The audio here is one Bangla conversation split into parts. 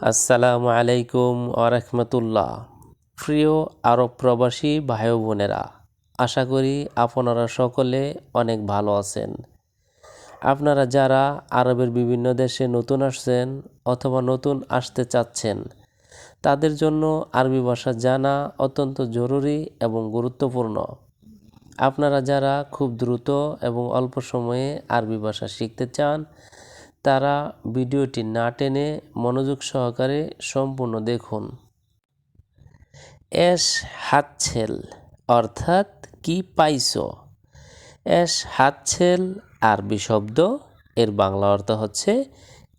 আসসালামু আলাইকুম আরহামতুল্লাহ প্রিয় আরব প্রবাসী ভাই বোনেরা আশা করি আপনারা সকলে অনেক ভালো আছেন। আপনারা যারা আরবের বিভিন্ন দেশে নতুন আসছেন অথবা নতুন আসতে চাচ্ছেন, তাদের জন্য আরবি ভাষা জানা অত্যন্ত জরুরি এবং গুরুত্বপূর্ণ। আপনারা যারা খুব দ্রুত এবং অল্প সময়ে আরবি ভাষা শিখতে চান তারা ভিডিওটি না টেনে মনোযোগ সহকারে সম্পূর্ণ দেখুন। এস হাতছেল, অর্থাৎ কি পাইছো? এস হাতছেল, আরবি শব্দ, এর বাংলা অর্থ হচ্ছে,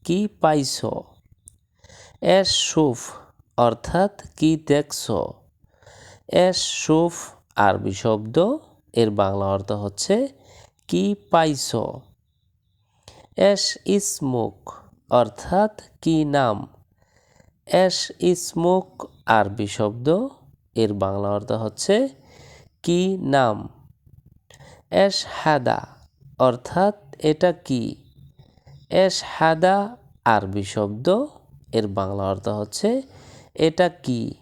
কি পাইছো? এস সুফ, অর্থাৎ কি দেখছ? এস সুফ, আরবি শব্দ, এর বাংলা অর্থ হচ্ছে, কি পাইছো? এস ইসমুক অর্থাৎ কি নাম? এস ইসমুক আরবি শব্দ। এর বাংলা অর্থ হচ্ছে কি নাম। এস হাদা, অর্থাৎ এটা কি? এস হাদা, আরবি শব্দ। এর বাংলা অর্থ হচ্ছে এটা কি?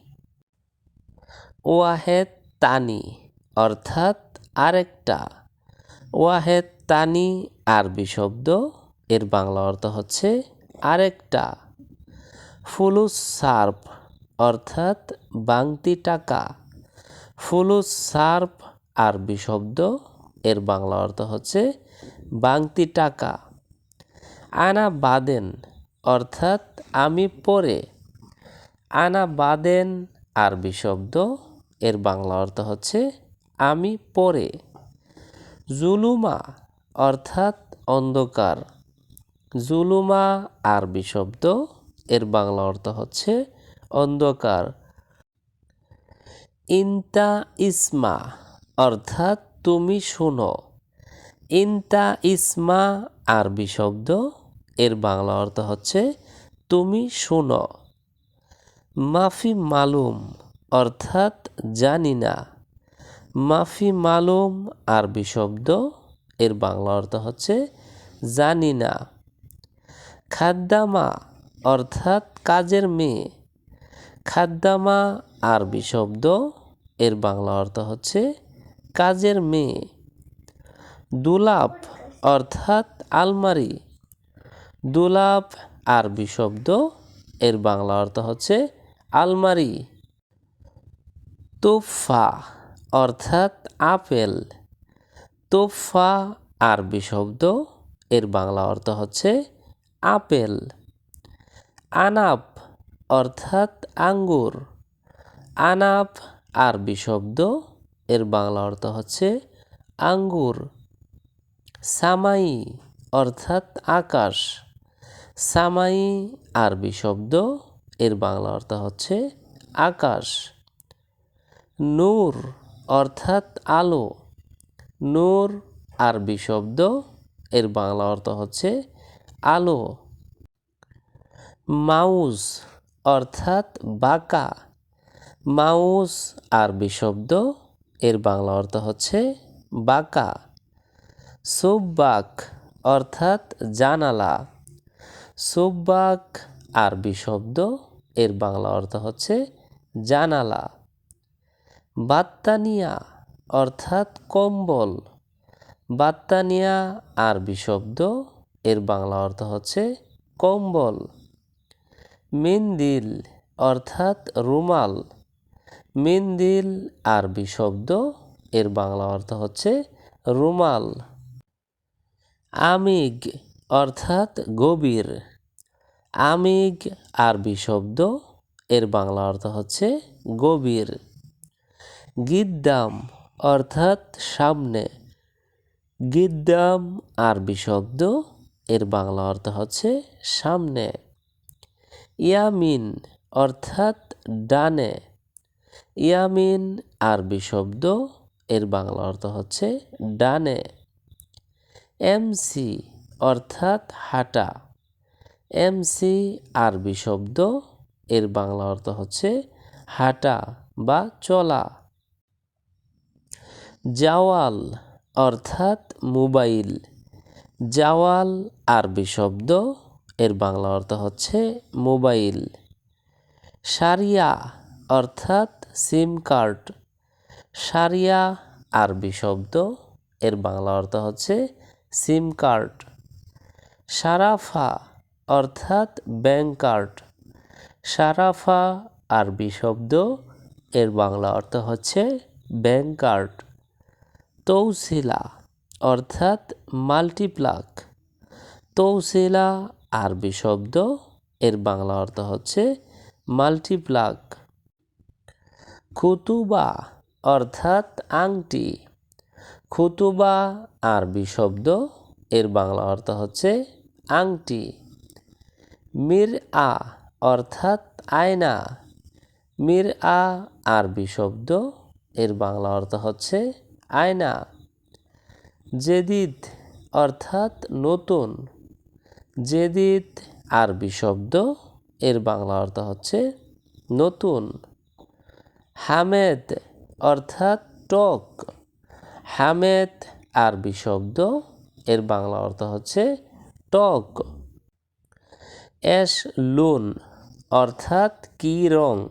ওয়াহেদ তানি, অর্থাৎ আরেকটা। ওয়াহেদ তানি, আরবি শব্দ। এর বাংলা অর্থ হচ্ছে আরেকটা। ফুলুস সার্প অর্থাৎ বাংতি টাকা। ফুলুস সার্প আরবি শব্দ, এর বাংলা অর্থ হচ্ছে বাংতি টাকা। আনা বাদেন অর্থাৎ আমি পরে। আনা বাদেন আরবি শব্দ, এর বাংলা অর্থ হচ্ছে আমি পরে। জুলুমা অর্থাৎ অন্ধকার। জুলুমা আরবি শব্দ। এর বাংলা অর্থ হচ্ছে অন্ধকার। ইনতা ইসমা, অর্থাৎ তুমি শোনো। ইনতা ইসমা আরবি শব্দ। এর বাংলা অর্থ হচ্ছে তুমি শোনো। মাফি মালুম, অর্থাৎ জানি না। মাফি মালুম আরবি শব্দ। এর বাংলা অর্থ হচ্ছে জানি না। খাদ্দামা অর্থাৎ কাজের মেয়ে। খাদ্দামা আরবি শব্দ, এর বাংলা অর্থ হচ্ছে কাজের মেয়ে। দুলাপ অর্থাৎ আলমারি। দুলাপ আরবি শব্দ, এর বাংলা অর্থ হচ্ছে আলমারি। তোফা অর্থাৎ আপেল। তোফা আরবি শব্দ, এর বাংলা অর্থ হচ্ছে আপেল আনাপ অর্থাৎ আঙ্গুর। আনাপ আরবি শব্দ, এর বাংলা অর্থ হচ্ছে আঙ্গুর। সামাই অর্থাৎ আকাশ। সামাই আরবি শব্দ, এর বাংলা অর্থ হচ্ছে আকাশ। নূর অর্থাৎ আলো। নূর আরবি শব্দ, এর বাংলা অর্থ হচ্ছে আলো। মাউস অর্থাৎ বাঁকা। মাউস আরবি শব্দ, এর বাংলা অর্থ হচ্ছে বাঁকা। সুব্বাক অর্থাৎ জানালা। সুব্বাক আরবি শব্দ, এর বাংলা অর্থ হচ্ছে জানালা। বাত্তানিয়া অর্থাৎ কম্বল। বাত্তানিয়া আরবি শব্দ এর বাংলা অর্থ হচ্ছে কম্বল। মিন্দিল অর্থাৎ রুমাল। মিন্দিল আরবি শব্দ, এর বাংলা অর্থ হচ্ছে রুমাল। আমিগ অর্থাৎ গভীর। আমিগ আরবি শব্দ, এর বাংলা অর্থ হচ্ছে গভীর। গিদ্দাম অর্থাৎ সামনে। গিদ্দাম আরবি শব্দ এর বাংলা অর্থ হচ্ছে সামনে। ইয়ামিন অর্থাৎ ডানে। ইয়ামিন আরবি শব্দ, এর বাংলা অর্থ হচ্ছে ডানে। এমসি অর্থাৎ হাঁটা। এমসি আরবি শব্দ, এর বাংলা অর্থ হচ্ছে হাঁটা বা চলা। জাওয়াল অর্থাৎ মোবাইল। জাওয়াল আরবি শব্দ, এর বাংলা অর্থ হচ্ছে মোবাইল। সারিয়া অর্থাৎ সিম কার্ড। সারিয়া আরবি শব্দ, এর বাংলা অর্থ হচ্ছে সিম কার্ড। সারাফা অর্থাৎ ব্যাংক কার্ড। সারাফা আরবি শব্দ, এর বাংলা অর্থ হচ্ছে ব্যাংক কার্ড। তৌসিলা অর্থাৎ মাল্টিপ্লাক তৌসিলা আরবি শব্দ, এর বাংলা অর্থ হচ্ছে মাল্টিপ্লাক খুতুবা অর্থাৎ আংটি। খুতুবা আরবি শব্দ, এর বাংলা অর্থ হচ্ছে আংটি। মির আ অর্থাৎ আয়না। মির আ আরবি শব্দ, এর বাংলা অর্থ হচ্ছে আয়না। জেদিদ অর্থাৎ নতুন। জেদিদ আরবি শব্দ, এর বাংলা অর্থ হচ্ছে নতুন। হামেদ অর্থাৎ টক। হামেদ আরবি শব্দ, এর বাংলা অর্থ হচ্ছে টক। অ্যাশ লুন অর্থাৎ কি রং?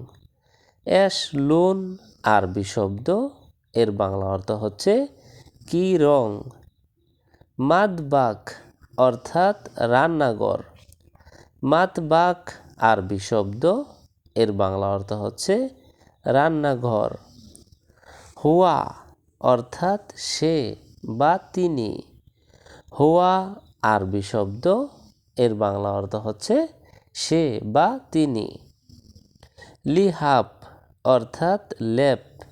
অ্যাশ লুন আরবি শব্দ, এর বাংলা অর্থ হচ্ছে কি রং। মাদবাক, অর্থাৎ রান্নাঘর। মাতবাক আরবি শব্দ, এর বাংলা অর্থ হচ্ছে রান্নাঘর। হুয়া, অর্থাৎ সে বা তিনি। হুয়া, আরবি শব্দ, এর বাংলা অর্থ হচ্ছে সে বা তিনি। লিহাব, অর্থাৎ লেপ।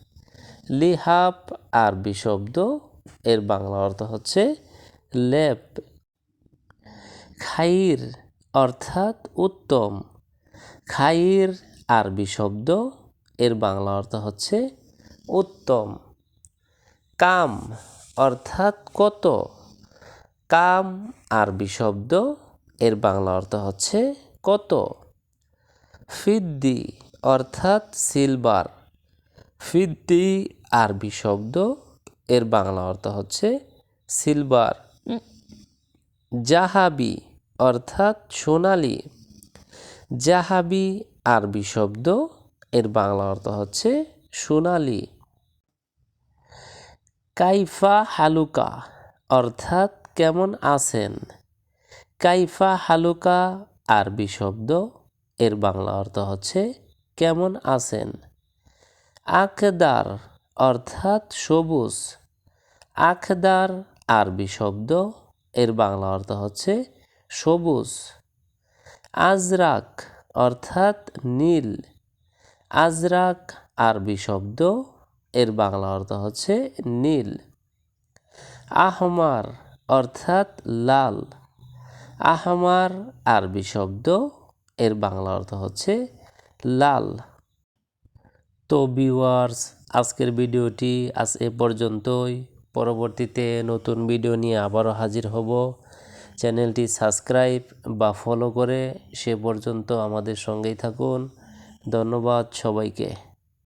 লিহাব, আরবি শব্দ, এর বাংলা অর্থ হচ্ছে লেপ। খাইর অর্থাৎ উত্তম। খাইর আরবি শব্দ, এর বাংলা অর্থ হচ্ছে উত্তম। কাম অর্থাৎ কত? কাম আরবি শব্দ, এর বাংলা অর্থ হচ্ছে কত? ফিদ্দি অর্থাৎ সিলভার। ফিদ্দি আরবি শব্দ, এর বাংলা অর্থ হচ্ছে সিলভার। জাহাবি অর্থাৎ সোনালি। জাহাবি আরবি শব্দ, এর বাংলা অর্থ হচ্ছে সোনালি। কাইফা হালুকা অর্থাৎ কেমন আছেন? কাইফা হালুকা আরবি শব্দ, এর বাংলা অর্থ হচ্ছে কেমন আছেন? আখদার অর্থাৎ সবুজ। আখদার আরবি শব্দ, এর বাংলা অর্থ হচ্ছে সবুজ। আজরাক অর্থাৎ নীল। আজরাক আরবি শব্দ, এর বাংলা অর্থ হচ্ছে নীল। আহমার অর্থাৎ লাল। আহমার আরবি শব্দ, এর বাংলা অর্থ হচ্ছে লাল। তো ভিউয়ার্স আজকের ভিডিওটি আজ এ পর্যন্তই। পরবর্তীতে নতুন ভিডিও নিয়ে আবারও হাজির হব। চ্যানেলটি সাবস্ক্রাইব বা ফলো করে সে পর্যন্ত আমাদের সঙ্গেই থাকুন। ধন্যবাদ সবাইকে।